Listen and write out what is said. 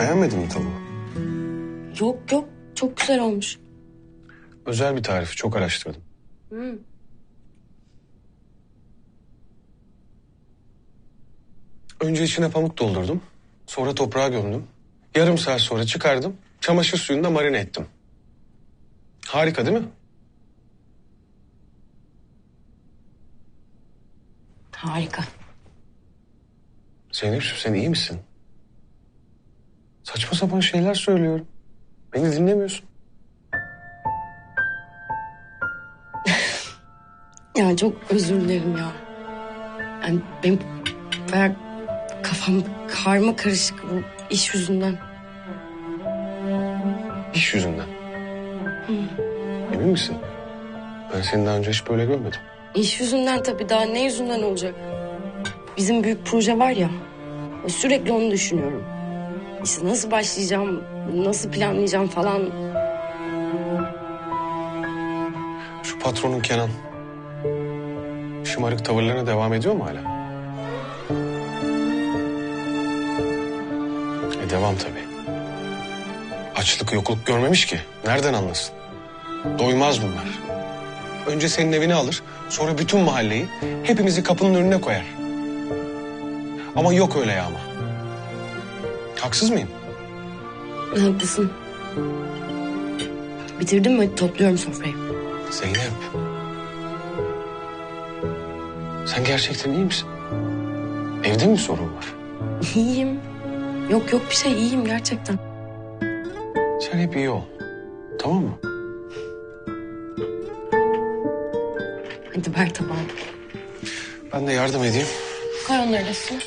Beğenmedin mi tavuğu? Yok yok çok güzel olmuş. Özel bir tarif. Çok araştırdım. Hı. Önce içine pamuk doldurdum. Sonra toprağa gömdüm. Yarım saat sonra çıkardım. Çamaşır suyunda marine ettim. Harika değil mi? Harika. Zeynep'ciğim sen iyi misin? Saçma sapan şeyler söylüyorum. Beni dinlemiyorsun. Ya çok özür dilerim ya. Yani benim bayağı kafam karma karışık bu iş yüzünden. İş yüzünden. Emin misin? Ben seni daha önce hiç böyle görmedim. İş yüzünden tabii daha ne yüzünden olacak? Bizim büyük proje var ya. Sürekli onu düşünüyorum. İşte nasıl başlayacağım, nasıl planlayacağım falan. Şu patronun Kenan. Şımarık tavırlarına devam ediyor mu hala? E devam tabii. Açlık yokluk görmemiş ki. Nereden anlasın? Doymaz bunlar. Önce senin evini alır, sonra bütün mahalleyi, hepimizi kapının önüne koyar. Ama yok öyle yağma. Haksız mıyım? Haklısın. Bitirdim mi? Topluyorum sofrayı. Zeynep. Sen gerçekten iyi misin? Evde mi sorun var? İyiyim. Yok yok bir şey iyiyim gerçekten. Sen hep iyi ol. Tamam mı? Hadi ver tabağı. Ben de yardım edeyim. Koy onları da üstüne.